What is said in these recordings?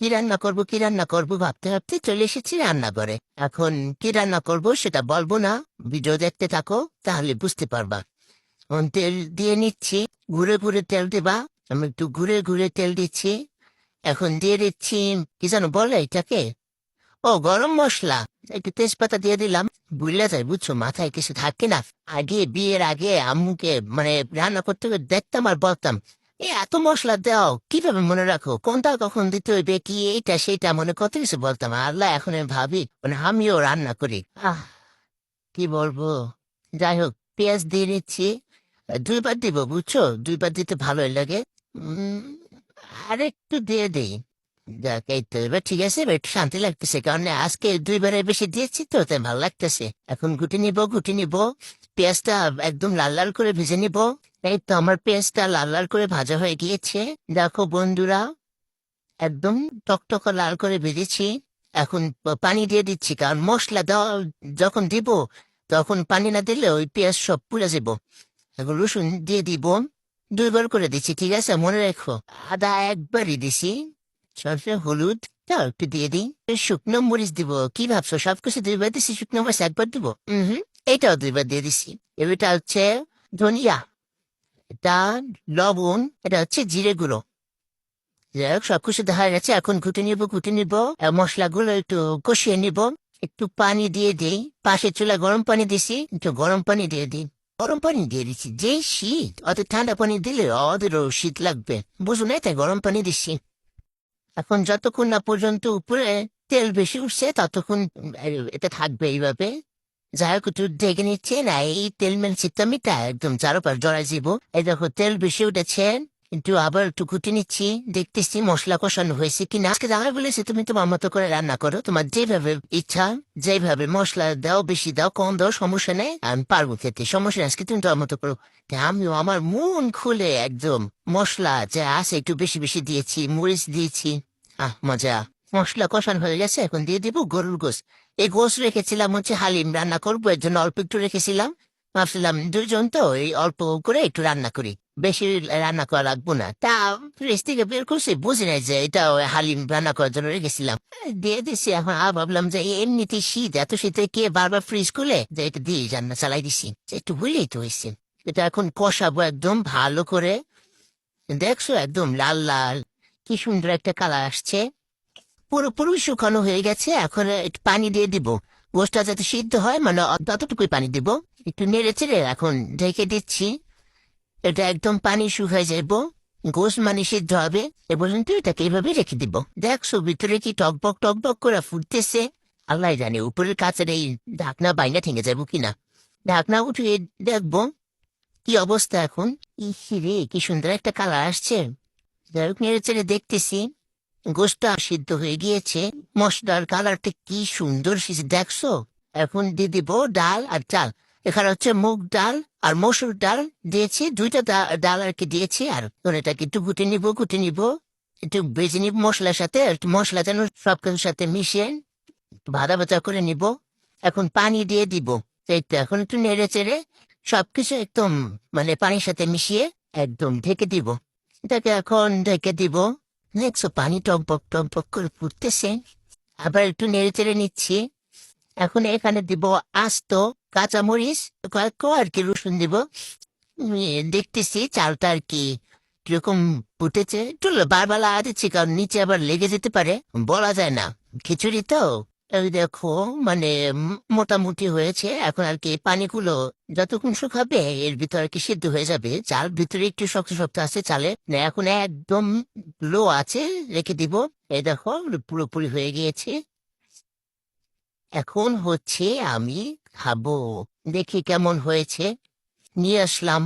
কি রান্না করব, কি রান্না করব ভাবতে ভাবতে চলে এসেছি রান্না করে এখন কি রান্না করব সেটা বলব না, ভিডিও দেখতে থাকো, তাহলে বুঝতে পারবা। তেল দিয়ে নিচ্ছি, ঘুরে ঘুরে তেল দেবা, আমি একটু ঘুরে ঘুরে তেল দিচ্ছি। এখন দিয়ে দিচ্ছি, কি যেন বলে এটাকে? ও, গরম মশলা। একটু তেজপাতা দিয়ে দিলাম। বুঝলে যায় বুঝছ, মাথায় কিছু থাকে না। আগে, বিয়ের আগে আম্মুকে মানে রান্না করতে দেখতাম আর বলতাম এ এত মশলা দাও। কীভাবে মনে রাখো? কোনটা কখন দিতে হইবে কি এইটা সেইটা মনে কত কিছু বলতাম আল্লাহ এখন ভাবি মানে আমিও রান্না করি। আহ। কি বলব? যাই হোক পেঁয়াজ দিয়ে নিচ্ছি দুইবার দিব বুঝছ? দুইবার দিতে ভালোই লাগে। উম, আরেকটু দিয়ে দিই। যাক এই তো এবার ঠিক আছে এবার একটু শান্তি লাগতেছে কারণ আজকে দুইবারের বেশি দিয়েছি তো তাই ভালো লাগতেছে। এখন গুটি নিব গুটি নিব। পেঁয়াজটা একদম লাল লাল করে ভেজে নিব। এই তো আমার পেঁয়াজটা লাল লাল করে ভাজা হয়ে গিয়েছে। দেখো বন্ধুরা, একদম টকটকা লাল করে ভেজেছি। এখন পানি দিয়ে দিচ্ছি, কারণ মশলা যখন দিব, তখন পানি না দিলে ওই পেঁয়াজ সব পুড়ে যাব। এখন রসুন দিয়ে দিব, দুইবার করে দিচ্ছি, ঠিক আছে? মনে রেখো, আদা একবারই দিছি। সরষে, হলুদ তাও একটু দিয়ে দিই। শুকনো মরিচ দিব, কি ভাবছ? সবকিছু দুইবার দিছি, শুকনো মরিচ একবার দিব? হুম, এটাও দুইবার দিয়ে দিছি। এটা হচ্ছে ধনিয়া। এটা লবণ, এটা হচ্ছে জিরে গুঁড়ো। যাই হোক, সবকিছু দেখা গেছে, এখন ঘুটে নিব ঘুটে নিব মশলাগুলো একটু কষিয়ে নিব। একটু পানি দিয়ে দিই। পাশে চুলা গরম পানি দিছি, একটু গরম পানি দিয়ে দিই। গরম পানি দিয়ে দিচ্ছি যে শীত, অত ঠান্ডা পানি দিলে ওদেরও শীত লাগবে। বুঝুন না তাই গরম পানি দিচ্ছি এখন যতক্ষণ না পর্যন্ত উপরে তেল বেশি উঠছে, ততক্ষণ এটা থাকবে এইভাবে। যাই হোক একটু দেখে নিচ্ছে, না, এই তেল মেল চিত্তামিটা একদম চারোপার জড়াই যাব। এই দেখো, তেল বেশি উঠেছে, একটু আবার একটু কুটি নিচ্ছি, দেখতেছি মশলা কষানো হয়েছে কি না আজকে দাঁড়ায় বলেছি, তুমি তোমার মতো করে রান্না করো, তোমার যেভাবে ইচ্ছা, যেভাবে মশলা দাও, বেশি দাও, কম দাও, সমস্যা নেই, আমি পারব খেতে, সমস্যা আজকে তুমি তোমার মতো করো। আমিও, আমার মন খুলে একদম মশলা যা আছে, একটু বেশি বেশি দিয়েছি, মরিচ দিয়েছি। আহ, মজা। মশলা কষানো হয়ে গেছে, এখন দিয়ে দিব গরুর গোস এই গোস রেখেছিলাম হচ্ছে হালিম রান্না করব, এর জন্য অল্প একটু রেখেছিলাম। ভাবছিলাম দুজন তো, এই অল্প করে একটু রান্না করি। বেশি রান্না করা লাগবো না। তা ফ্রিজ থেকে বের করছি, বুঝি নাই যে এটা হালিম রান্না করার জন্য রেখেছিলাম। দিয়ে দিছি, এখন আর ভাবলাম যে এমনিতে শীত, এত শীতে কে বারবার ফ্রিজ খুলে? যে এটা দিয়ে রান্না চালাই দিছি। একটু বুঝলেই তো হয়েছে। এটা এখন কষাবো একদম ভালো করে। দেখছ একদম লাল লাল, কি সুন্দর একটা কালার আসছে। পুরোপুরি শুকানো হয়ে গেছে, এখন একটু পানি দিয়ে দিব। গোষ্ঠটা যাতে সিদ্ধ হয় মানে ততটুকুই পানি দিব। একটু নেড়ে চেড়ে এখন ঢেকে দিচ্ছি। এটা একদম পানি শুকায় যাব গোস মানে সিদ্ধ হবে। এ পর্যন্ত এটাকে এইভাবে রেখে দিব। দেখছ, ভিতরে কি টকবক টকবক করে ফুটতেছে। আল্লাহ জানে, উপরের কাছের এই ঢাকনা বাইনা ঠেঙে যাব কিনা। ঢাকনা উঠিয়ে দেখব কি অবস্থা এখন। ইস রে কি সুন্দর একটা কালার আসছে। যাই হোক, নেড়ে চেড়ে দেখতেছি। গোষ্ঠটা সিদ্ধ হয়ে গিয়েছে। মশলার কালারটা কি সুন্দর দেখছ? এখন দিয়ে দিব ডাল আর চাল। এখানে হচ্ছে মুগ ডাল আর মসুর ডাল দিয়েছি। দুইটা ডাল আর কি দিয়েছি আর এটাকে একটু গুটে নিব গুটে নিব। একটু বেজে নিব মশলার সাথে একটু মশলা যেন সব কিছুর সাথে মিশিয়ে একটু ভাজা করে নিব। এখন পানি দিয়ে দিব। এখন একটু নেড়ে চেড়ে সবকিছু একদম মানে পানির সাথে মিশিয়ে একদম ঢেকে দিব। এটাকে এখন ঢেকে দিব। দেখছ পানি টম্পক টম্পক করে ফুটতেছে। আবার একটু নেড়ে চেড়ে নিচ্ছি। এখন এখানে দিব আস্ত কাঁচামরিচ, কয়েক আর কি রসুন দিব। দেখতেছি চালটা আর কি কীরকম ফুটেছে। একটু বারবার লাগা দিচ্ছি কারণ নিচে আবার লেগে যেতে পারে। বলা যায় না। খিচুড়ি তো? এই দেখো মানে মোটামুটি হয়েছে। এখন আর কি পানিগুলো যতক্ষণ শুকাবে, এর ভিতরে কি সিদ্ধ হয়ে যাবে। চাল ভিতরে একটু শক্ত শক্ত আছে চালে। এখন একদম লো আছে, রেখে দিব। এই দেখো, পুরোপুরি হয়ে গিয়েছে। এখন হচ্ছে আমি খাব। দেখি কেমন হয়েছে। নিয়ে আসলাম।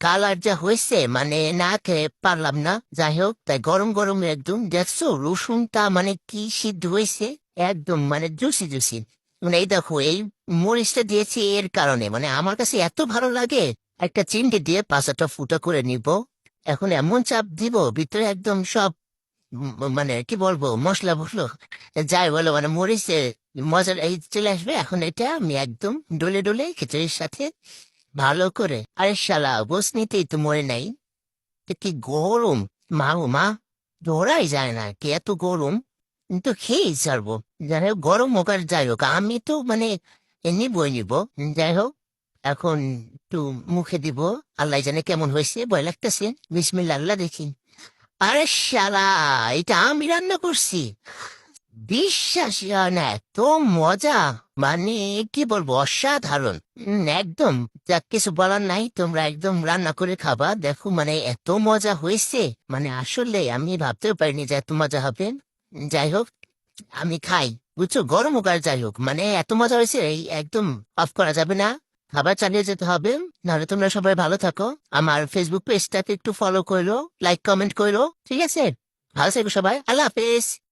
কালার যা হয়েছে মানে না খেয়ে পারলাম না। যাই হোক, তাই গরম গরম একদম। দেখছ, রসুনটা মানে কি সিদ্ধ হয়েছে? একদম মানে জুসি জুসি। মানে এই দেখো, এই মরিচটা দিয়েছি এর কারণে। মানে আমার কাছে এত ভালো লাগে, একটা চিমটি দিয়ে পাঁচটা ফুটা করে নিব। এখন এমন চাপ দিব, ভিতরে একদম সব মানে কি বলব, মশলা বসল যাই বলো মানে মরিচে মজার এই চলে আসবে। এখন এটা আমি একদম ডলে ডলে খিচুড়ির সাথে ভালো করে। আরে শালা বস নিতেই তো মরে নাই। কি গরম। মা ও মা ধরাই যায় না। কি এত গরম। কিন্তু খেয়েই ছাড়বো। যাই হোক, গরম হোক আর যাই হোক, আমি তো মানে এমনি বই নিব। যাই হোক, এখন একটু মুখে দিব। আল্লাহ জানে কেমন হয়েছে, ভয় লাগতেছে। বিসমিল্লা আল্লাহ দেখি। আরে শালা, এটা আমি রান্না করছি। বিশ্বাস না, এত মজা। মানে কি বলব, অসাধারণ। একদম যা কিছু বলার নাই। তোমরা একদম রান্না করে খাবা। দেখো মানে এত মজা হয়েছে। মানে আসলে আমি ভাবতেও পারিনি যে এত মজা হবে। যাই হোক আমি খাই। বুঝছ? গরম হোক আর যাই হোক মানে এত মজা হয়েছে, এই একদম অফ করা যাবে না। খাবার চালিয়ে যেতে হবে, নাহলে তোমরা সবাই ভালো থাকো। আমার ফেসবুক পেজটাকে একটু ফলো করল লাইক কমেন্ট করো, ঠিক আছে? ভালো থেকো সবাই, আল্লাহ হাফেজ।